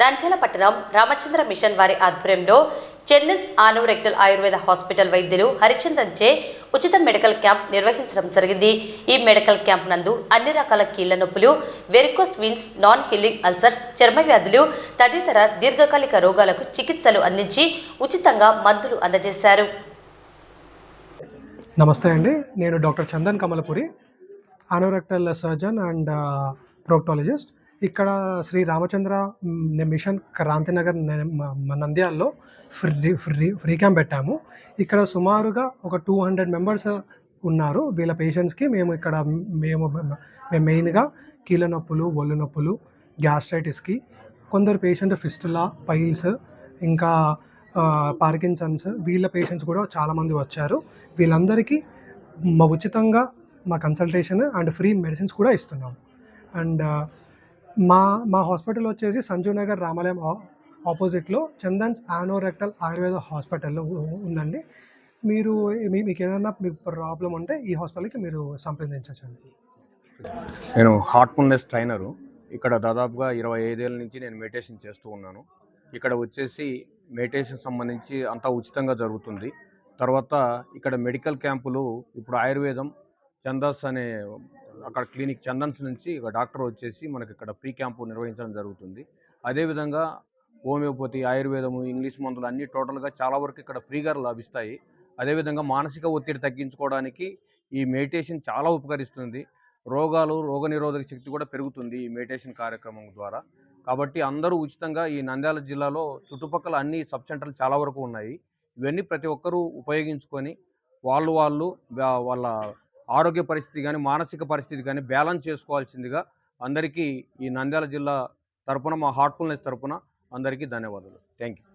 నంద్యాల పట్టణం రామచంద్ర మిషన్ వారి ఆధ్వర్యంలో చందన్స్ ఆను రెక్టల్ ఆయుర్వేద హాస్పిటల్ వైద్యులు హరిచందన్ చే ఉచిత మెడికల్ క్యాంప్ నిర్వహించడం జరిగింది. ఈ మెడికల్ క్యాంప్ నందు అన్ని రకాల కీళ్ళ నొప్పులు varicose veins non healing ulcers చర్మ వ్యాధులు తదితర దీర్ఘకాలిక రోగాలకు చికిత్సలు అందించి ఉచితంగా మందులు అందజేశారు. నమస్తే అండి. నేను doctor Chandan Kamalapuri anorectal surgeon and proctologist. ఇక్కడ శ్రీ రామచంద్ర మిషన్ క్రాంతినగర్ నంద్యాలలో ఫ్రీ ఫ్రీ ఫ్రీ క్యాంప్ పెట్టాము. ఇక్కడ సుమారుగా ఒక టూ హండ్రెడ్ మెంబర్స్ ఉన్నారు. వీళ్ళ పేషెంట్స్కి మేము ఇక్కడ మేము మేము మెయిన్గా కీళ్ళ నొప్పులు ఒళ్ళు నొప్పులు గ్యాస్ట్రైటిస్కి కొందరు పేషెంట్ ఫిస్టులా పైల్స్ ఇంకా పార్కిన్సన్స్ వీళ్ళ పేషెంట్స్ కూడా చాలామంది వచ్చారు. వీళ్ళందరికీ మా ఉచితంగా మా కన్సల్టేషన్ అండ్ ఫ్రీ మెడిసిన్స్ కూడా ఇస్తున్నాం అండ్ మా మా హాస్పిటల్ వచ్చేసి సంజీవ్ నగర్ రామాలయం ఆపోజిట్లో చందన్స్ ఆనోరెక్టల్ ఆయుర్వేద హాస్పిటల్ ఉందండి. మీరు మీ- మీకు ఏదైనా మీకు ప్రాబ్లం ఉంటే ఈ హాస్పిటల్కి మీరు సంప్రదించండి నేను హార్ట్ఫుల్నెస్ ట్రైనరు. ఇక్కడ దాదాపుగా ఇరవై ఐదేళ్ళ నుంచి నేను మెడిటేషన్ చేస్తూ ఉన్నాను. ఇక్కడ వచ్చేసి మెడిటేషన్ సంబంధించి అంతా ఉచితంగా జరుగుతుంది. తర్వాత ఇక్కడ మెడికల్ క్యాంపులు ఇప్పుడు ఆయుర్వేదం చందస్ అనే అక్కడ క్లినిక్ చందన్స్ నుంచి ఒక డాక్టర్ వచ్చేసి మనకి ఇక్కడ ఫ్రీ క్యాంపు నిర్వహించడం జరుగుతుంది. అదేవిధంగా హోమియోపతి ఆయుర్వేదము ఇంగ్లీష్ మందులు అన్నీ టోటల్గా చాలా వరకు ఇక్కడ ఫ్రీగా లభిస్తాయి. అదేవిధంగా మానసిక ఒత్తిడి తగ్గించుకోవడానికి ఈ మెడిటేషన్ చాలా ఉపకరిస్తుంది. రోగాలు రోగనిరోధక శక్తి కూడా పెరుగుతుంది ఈ మెడిటేషన్ కార్యక్రమం ద్వారా. కాబట్టి అందరూ ఉచితంగా ఈ నంద్యాల జిల్లాలో చుట్టుపక్కల అన్ని సబ్ సెంటర్లు చాలా వరకు ఉన్నాయి. ఇవన్నీ ప్రతి ఒక్కరూ ఉపయోగించుకొని వాళ్ళు వాళ్ళు వాళ్ళ ఆరోగ్య పరిస్థితి కానీ మానసిక పరిస్థితి కానీ బ్యాలెన్స్ చేసుకోవాల్సిందిగా అందరికీ ఈ నంద్యాల జిల్లా తరపున మా హార్ట్ఫుల్నెస్ తరపున అందరికీ ధన్యవాదాలు. Thank you